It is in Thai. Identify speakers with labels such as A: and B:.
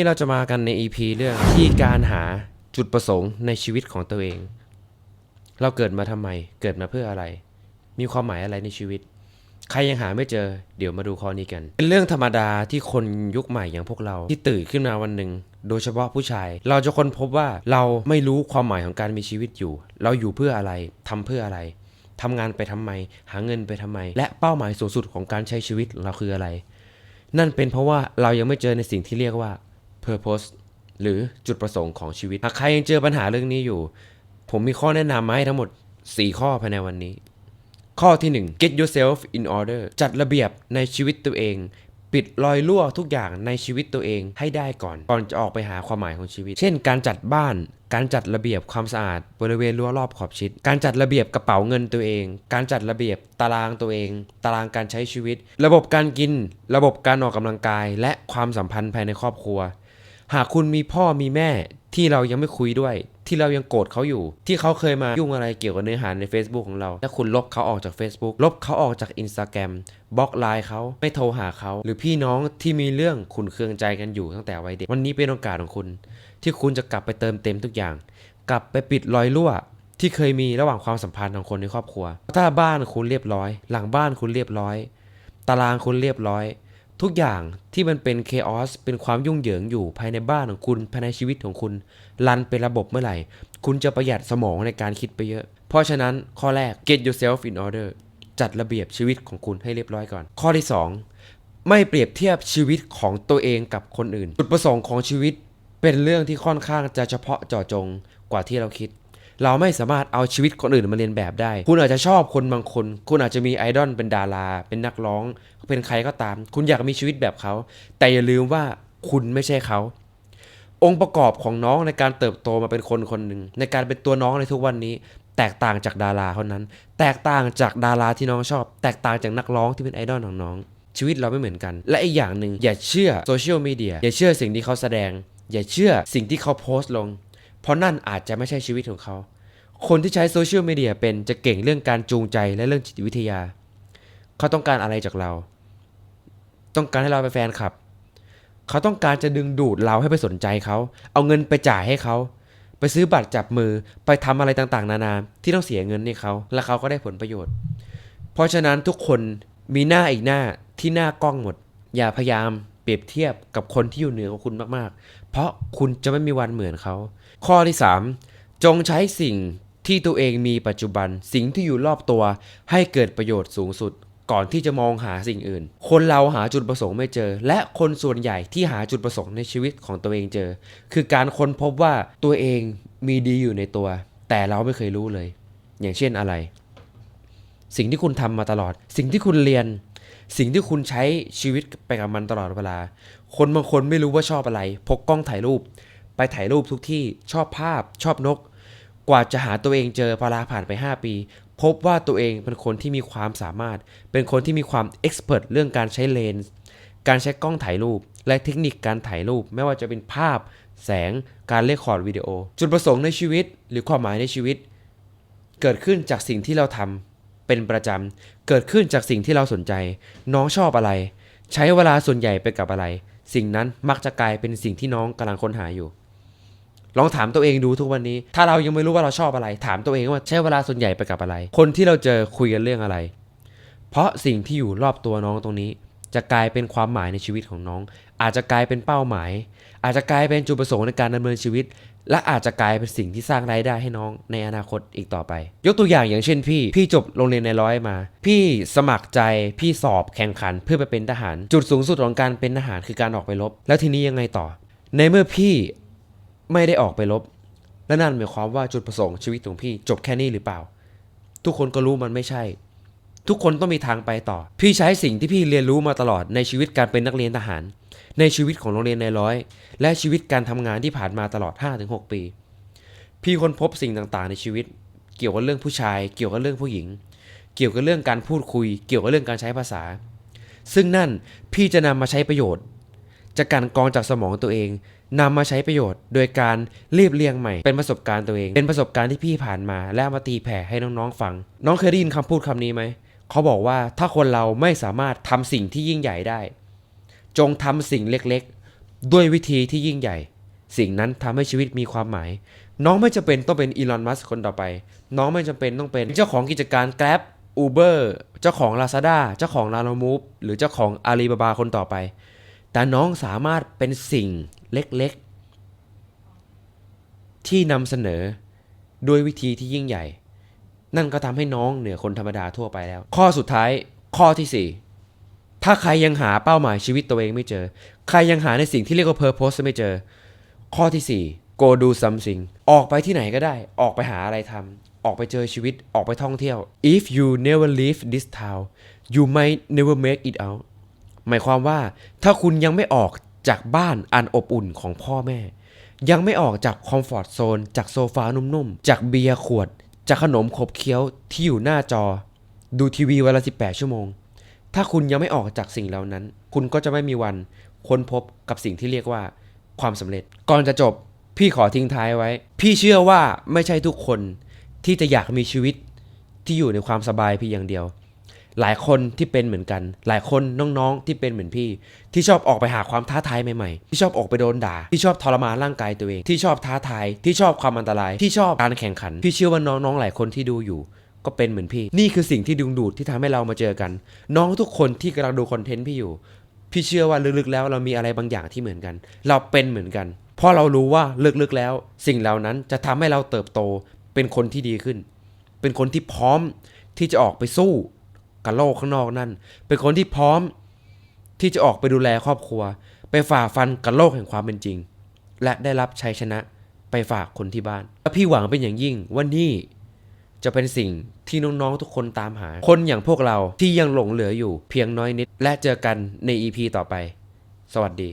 A: ที่เราจะมากันใน EP เรื่องที่การหาจุดประสงค์ในชีวิตของตัวเอง เราเกิดมาทำไม เกิดมาเพื่ออะไร มีความหมายอะไรในชีวิต ใครยังหาไม่เจอ เดี๋ยวมาดูข้อนี้กัน เป็นเรื่องธรรมดาที่คนยุคใหม่อย่างพวกเราที่ตื่นขึ้นมาวันหนึ่งโดยเฉพาะผู้ชาย เราจะค้นพบว่าเราไม่รู้ความหมายของการมีชีวิตอยู่ เราอยู่เพื่ออะไรทำเพื่ออะไรทำงานไปทำไม หาเงินไปทำไม และเป้าหมายสูงสุดของการใช้ชีวิตเราคืออะไร นั่นเป็นเพราะว่าเรายังไม่เจอในสิ่งที่เรียกว่า purpose หรือจุดประสงค์ของชีวิต หากใครยังเจอปัญหาเรื่องนี้อยู่ ผมมีข้อแนะนำมาให้ทั้งหมด 4 ข้อภายในวันนี้ ข้อที่ 1 get yourself in order จัดระเบียบในชีวิตตัวเอง ปิดรอยรั่วทุกอย่างในชีวิตตัวเองให้ได้ก่อน ก่อนจะออกไปหาความหมายของชีวิต เช่น การจัดบ้าน การจัดระเบียบความสะอาด บริเวณรั้วรอบขอบชิด การจัดระเบียบกระเป๋าเงินตัวเอง การจัดระเบียบตารางตัวเอง ตารางการใช้ชีวิต ระบบการกิน ระบบการออกกำลังกาย และความสัมพันธ์ภายในครอบครัว หากคุณมีพ่อมีแม่ที่เรายังไม่คุยด้วย ที่เรายังโกรธเขาอยู่ ที่เขาเคยมายุ่งอะไรเกี่ยวกับเนื้อหาใน Facebook ของเราและคุณลบเขาออกจาก Facebook ลบเขาออกจาก Instagram บล็อกไลน์เขาไม่โทรหาเขา หรือพี่น้องที่มีเรื่องขุนเคืองใจกันอยู่ตั้งแต่วัยเด็กวันนี้เป็นโอกาสของคุณ ที่คุณจะกลับไปเติมเต็มทุกอย่าง กลับไปปิดรอยรั่วที่เคยมีระหว่างความสัมพันธ์ของคนในครอบครัว ถ้าบ้านคุณเรียบร้อย หลังบ้านคุณเรียบร้อย ตารางคุณเรียบร้อย ทุกอย่างที่มันเป็น k อ o s เป็นความยุ่งเหยิงอยู่ภายในบ้านของคุณภายในชีวิตของคุณรันเป็นระบบเมื่อไหร่ คุณจะประหยัดสมองในการคิดไปเยอะ เพราะฉะนั้นข้อแรก get yourself in order จัดระเบียบชีวิตของคุณให้เรียบร้อยก่อน ข้อที่ 2 ไม่เปรียบเทียบชีวิตของตัวเองกับคนอื่น จุดประสงค์ของชีวิตเป็นเรื่องที่ค่อนข้างจะเฉพาะเจาะจงกว่าที่เราคิด เราไม่สามารถเอาชีวิตคนอื่นมาเรียนแบบได้ คุณอาจจะชอบคนบางคน คุณอาจจะมีไอดอลเป็นดารา เป็นนักร้อง เป็นใครก็ตาม คุณอยากมีชีวิตแบบเขา แต่อย่าลืมว่าคุณไม่ใช่เขา องค์ประกอบของน้องในการเติบโตมาเป็นคนคนหนึ่งในการเป็นตัวน้องในทุกวันนี้ แตกต่างจากดาราเท่านั้น แตกต่างจากดาราที่น้องชอบ แตกต่างจากนักร้องที่เป็นไอดอลของน้อง ชีวิตเราไม่เหมือนกัน และอีกอย่างหนึ่งอย่าเชื่อโซเชียลมีเดียอย่าเชื่อสิ่งที่เขาแสดง อย่าเชื่อสิ่งที่เขาโพสต์ลง เพราะนั่นอาจจะไม่ใช่ชีวิตของเขา คนที่ใช้โซเชียลมีเดียเป็นจะเก่งเรื่องการจูงใจและเรื่องจิตวิทยา เขาต้องการอะไรจากเรา ต้องการให้เราเป็นแฟนคลับ เขาต้องการจะดึงดูดเราให้ไปสนใจเขา เอาเงินไปจ่ายให้เขา ไปซื้อบัตรจับมือ ไปทำอะไรต่างๆ นานา ที่ต้องเสียเงินให้เขา และเขาก็ได้ผลประโยชน์ เพราะฉะนั้นทุกคนมีหน้าอีกหน้าที่หน้ากล้องหมด อย่าพยายามเปรียบเทียบกับคนที่อยู่เหนือกว่าคุณมากๆ เพราะคุณจะไม่มีวันเหมือนเขา ข้อที่ 3 จงใช้สิ่งที่ตัวเองมีปัจจุบัน สิ่งที่อยู่รอบตัว ให้เกิดประโยชน์สูงสุด ก่อนที่จะมองหาสิ่งอื่น คนเราหาจุดประสงค์ไม่เจอ และคนส่วนใหญ่ที่หาจุดประสงค์ในชีวิตของตัวเองเจอ คือการค้นพบว่าตัวเองมีดีอยู่ในตัว แต่เราไม่เคยรู้เลย อย่างเช่นอะไร สิ่งที่คุณทำมาตลอด สิ่งที่คุณเรียน สิ่งที่คุณใช้ชีวิตไปกับมันตลอดเวลา คนบางคนไม่รู้ว่าชอบอะไร พกกล้องถ่ายรูป ไปถ่ายรูปทุกที่ชอบภาพชอบนก กว่าจะหาตัวเองเจอพอลาผ่านไป 5 ปี พบว่าตัวเองเป็นคนที่มีความสามารถ เป็นคนที่มีความเอ็กซ์เพรสเรื่องการใช้เลนส์การใช้กล้องถ่ายรูป และเทคนิคการถ่ายรูป ไม่ว่าจะเป็นภาพ แสงการเลคคอร์ดวิดีโอ จุดประสงค์ในชีวิต หรือความหมายในชีวิต เกิดขึ้นจากสิ่งที่เราทำเป็นประจำ เกิดขึ้นจากสิ่งที่เราสนใจ น้องชอบอะไร ใช้เวลาส่วนใหญ่ไปกับอะไร สิ่งนั้นมักจะกลายเป็นสิ่งที่น้องกำลังค้นหาอยู่ ลองถามตัวเองดูทุกวันนี้ ถ้าเรายังไม่รู้ว่าเราชอบอะไร ถามตัวเองว่าใช้เวลาส่วนใหญ่ไปกับอะไร คนที่เราเจอคุยกันเรื่องอะไร เพราะสิ่งที่อยู่รอบตัวน้องตรงนี้ จะกลายเป็นความหมายในชีวิตของน้อง อาจจะกลายเป็นเป้าหมาย อาจจะกลายเป็นจุดประสงค์ในการดำเนินชีวิต และอาจจะกลายเป็นสิ่งที่สร้างรายได้ให้น้องในอนาคตอีกต่อไป ยกตัวอย่างอย่างเช่นพี่ พี่จบโรงเรียนในร้อยมา พี่สมัครใจพี่สอบแข่งขันเพื่อไปเป็นทหาร จุดสูงสุดของการเป็นทหารคือการออกไปรบแล้วทีนี้ยังไงต่อในเมื่อพี่ ไม่ได้ออกไปรบและนั่นหมายความว่าจุดประสงค์ชีวิตของพี่จบแค่นี้หรือเปล่า ทุกคนก็รู้มันไม่ใช่ ทุกคนต้องมีทางไปต่อ พี่ใช้สิ่งที่พี่เรียนรู้มาตลอดในชีวิตการเป็นนักเรียนทหาร ในชีวิตของโรงเรียนในร้อย และชีวิตการทำงานที่ผ่านมาตลอด 5-6 ปี พี่ค้นพบสิ่งต่างๆ ในชีวิต เกี่ยวกับเรื่องผู้ชาย เกี่ยวกับเรื่องผู้หญิง เกี่ยวกับเรื่องการพูดคุย เกี่ยวกับเรื่องการใช้ภาษา ซึ่งนั่นพี่จะนำมาใช้ประโยชน์จากการกรองจากสมองตัวเอง นำมาใช้ประโยชน์ โดยการรีบเรียงใหม่เป็นประสบการณ์ตัวเอง เป็นประสบการณ์ที่พี่ผ่านมา และมาตีแผ่ให้น้องๆฟัง น้องเคยได้ยินคำพูดคำนี้ไหมเขาบอกว่าถ้าคนเราไม่สามารถทำสิ่งที่ยิ่งใหญ่ได้ จงทำสิ่งเล็กๆ ด้วยวิธีที่ยิ่งใหญ่ สิ่งนั้นทำให้ชีวิตมีความหมาย น้องไม่จำเป็นต้องเป็นอีลอนมัสคนต่อไป น้องไม่จำเป็นต้องเป็นเจ้าของกิจการ Grab Uber เจ้าของ Lazada เจ้าของ l a l a Move หรือเจ้าของ Alibaba คนต่อไป แต่น้องสามารถเป็นสิ่ง เล็กๆ ที่นำเสนอด้วยวิธีที่ยิ่งใหญ่ นั่นก็ทำให้น้องเหนือคนธรรมดาทั่วไปแล้ว ข้อสุดท้ายข้อที่สี่ถ้าใครยังหาเป้าหมายชีวิตตัวเองไม่เจอ ใครยังหาในสิ่งที่เรียกว่า purpose ไม่เจอ ข้อที่ 4 go do something ออกไปที่ไหนก็ได้ ออกไปหาอะไรทำออกไปเจอชีวิตออกไปท่องเที่ยว if you never leave this town you might never make it out หมายความว่าถ้าคุณยังไม่ออก จากบ้านอันอบอุ่นของพ่อแม่ ยังไม่ออกจากคอมฟอร์ z โซน จากโซฟานุ่มๆ จากเบียร์ขวด จากขนมขบเคี้ยวที่อยู่หน้าจอ ดูทีวีวันละ 18 ชั่วโมง ถ้าคุณยังไม่ออกจากสิ่งเหล่านั้น คุณก็จะไม่มีวันค้นพบกับสิ่งที่เรียกว่าความสำเร็จ ก่อนจะจบพี่ขอทิ้งท้ายไว้ พี่เชื่อว่าไม่ใช่ทุกคนที่จะอยากมีชีวิตที่อยู่ในความสบายเพียงอย่างเดียว หลายคนที่เป็นเหมือนกัน หลายคนน้องๆที่เป็นเหมือนพี่ ที่ชอบออกไปหาความท้าทายใหม่ๆ ที่ชอบออกไปโดนด่า ที่ชอบทรมานร่างกายตัวเอง ที่ชอบท้าทาย ที่ชอบความอันตราย ที่ชอบการแข่งขัน พี่เชื่อว่าน้องๆหลายคนที่ดูอยู่ ก็เป็นเหมือนพี่ นี่คือสิ่งที่ดึงดูดที่ทำให้เรามาเจอกัน น้องทุกคนที่กำลังดูคอนเทนต์พี่อยู่ พี่เชื่อว่าลึกๆแล้วเรามีอะไรบางอย่างที่เหมือนกัน เราเป็นเหมือนกัน เพราะเรารู้ว่าลึกๆแล้ว สิ่งเหล่านั้นจะทำให้เราเติบโต เป็นคนที่ดีขึ้น เป็นคนที่พร้อมที่จะออกไปสู้ กับโลกข้างนอกนั่น เป็นคนที่พร้อมที่จะออกไปดูแลครอบครัว ไปฝ่าฟันกับโลกแห่งความเป็นจริง และได้รับชัยชนะไปฝากคนที่บ้านและพี่หวังเป็นอย่างยิ่งว่านี่จะเป็นสิ่งที่น้องๆทุกคนตามหา คนอย่างพวกเราที่ยังหลงเหลืออยู่เพียงน้อยนิด และเจอกันใน EP ต่อไป สวัสดี